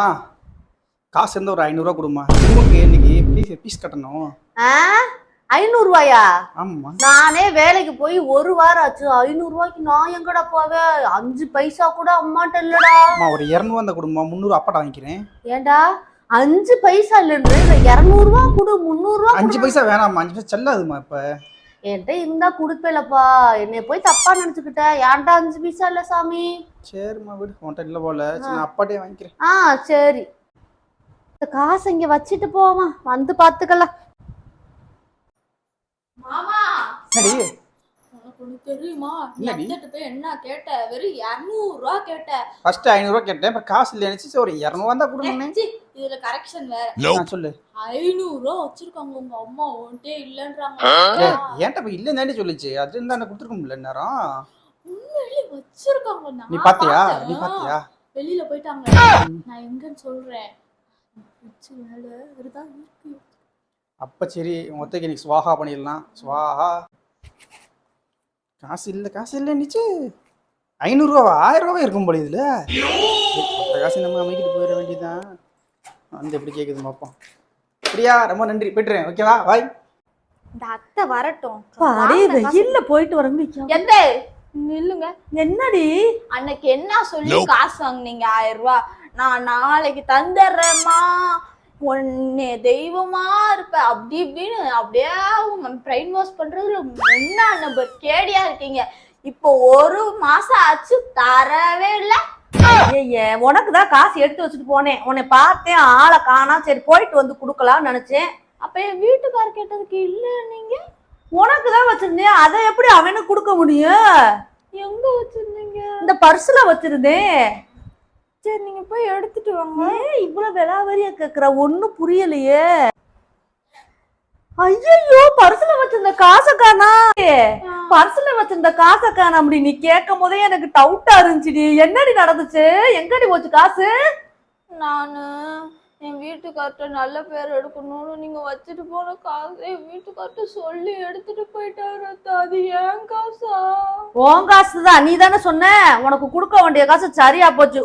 ஆ காசு இருந்தால் ஒரு ஐநூறுரூவா கொடுமா உங்களுக்கு இன்னைக்கு ஃபீஸ் ஃபீஸ் கட்டணும். ஐநூறுவாயா? ஆமாம்மா நானே வேலைக்கு போய் ஒரு வாரம் ஆச்சு. ஐநூறு ரூபாய்க்கு நான் எங்கடா போவேன் அஞ்சு பைசா கூட அம்மாட்ட இல்லடா. அம்மா ஒரு இரநூறுவா அந்த கொடுமா முந்நூறு அப்பாட்ட வாங்கிக்கிறேன். ஏண்டா? அஞ்சு பைசா இல்லைன்ற இல்ல இரநூறுவா கொடு முந்நூறுவா அஞ்சு பைசா வேணாம்மா. அஞ்சு பைசா செல்லாதுமா இப்போ. என்கிட்ட இருந்தா கொடுப்பேலப்பா. என்னை போய் தப்பா நினைச்சுக்கிட்ட. ஏன்டா அஞ்சு பைசா இல்ல சாமி? சரிம்மா விடு. உன்ட்ட இல்லை போல. நான் அப்பாட்டே வாங்கிக்கிறேன். ஆ சரி. இந்த காசை இங்க வச்சுட்டு போவான் வந்து பாத்துக்கலாம் மாமா! என்னடி? உனக்கு தெரியுமா? நீ போய் என்ன கேட்ட? வெறும் இருநூறு ரூபா கேட்ட. ஃபர்ஸ்ட் ஐநூறுரூவா கேட்டேன். இப்போ காசு இல்லை நினச்சி சரி ஒரு இரநூறுவா தான் கொடுங்கண்ணே. ச்சீ, இதுல கரெக்ஷன் வேற. நான் சொல்லு. ஐநூறு ரூபா வச்சிருக்காங்க உங்க அம்மா உன்ட்டே இல்லன்றாங்க. ஏய், ஏன்ட்ட இப்போ இல்லைன்னு சொல்லுச்சு? அது இருந்தா என்ன கொடுத்துருக்க நேரம் உண்மையிலே வச்சிருக்காங்க. நீ நான் பாத்தியா. நீ பாத்தியா? வெளியில போயிட்டாங்க. நான் எங்கன்னு சொல்றேன். வச்சு மேல இதுதான் இருக்கு. அப்ப சரி ஒத்தைக்கு இன்னைக்கு சுவாகா பண்ணிடலாம். சுவாகா. காசு இல்லை காசு இல்லை நிச்சு. ஐநூறுரூவா ஆயிரம் ரூபாய் இருக்கும் போல இதுல. காசு நம்ம அமைக்கிட்டு போயிட வேண்டியதுதான். வந்து எப்படி கேட்குது பார்ப்போம் பிரியா ரொம்ப நன்றி. போய்ட்டுறேன் ஓகேவா பாய் இந்த அத்தை வரட்டும். அடே வெயில்ல போயிட்டு வரணும் எந்த? நில்லுங்க. என்னடி? அன்னைக்கு என்ன சொல்லி காசு வாங்குனீங்க? ஆயிரம் ரூபாய் நான் நாளைக்கு தந்துடுறேம்மா. உன்னை தெய்வமா இருப்ப அப்படி இப்படின்னு அப்படியே பிரெயின் வாஷ் பண்றதுல என்ன நம்பர் கேடியா இருக்கீங்க. இப்போ ஒரு மாசம் ஆச்சு தரவே இல்ல. உனக்கு தான் காசு எடுத்து வச்சுட்டு போனேன். உன்னை பார்த்தேன் ஆளை காணா சரி போயிட்டு வந்து கொடுக்கலாம்னு நினைச்சேன். அப்ப என் வீட்டுக்கார் கேட்டதுக்கு இல்ல நீங்க? உனக்கு தான் வச்சிருந்தேன். அதை எப்படி அவனுக்கு கொடுக்க முடியும்? எங்க வச்சிருந்தீங்க? இந்த பர்சுல வச்சிருந்தேன் சரி நீங்க போய் எடுத்துட்டு வாங்க. இவ்வளவு விலாவரியா கேக்குற? ஒண்ணும் புரியலையே. ஐயோ பர்சுல வச்சிருந்த காசை காணா. பர்சுல வச்சிருந்த காசை காணா அப்படி நீ கேட்கும் போதே எனக்கு டவுட்டா இருந்துச்சுடி. என்னடி நடந்துச்சு? எங்கடி போச்சு காசு? நானு என் வீட்டுக்கார்ட்ட நல்ல பேர் எடுக்கணும்னு நீங்க வச்சுட்டு போன காசு என் வீட்டுக்கார்ட்ட சொல்லி எடுத்துட்டு போயிட்டாரு. அது ஏன் காசா? உன் காசு தான் நீ தானே சொன்ன. உனக்கு கொடுக்க வேண்டிய காசு சரியா போச்சு!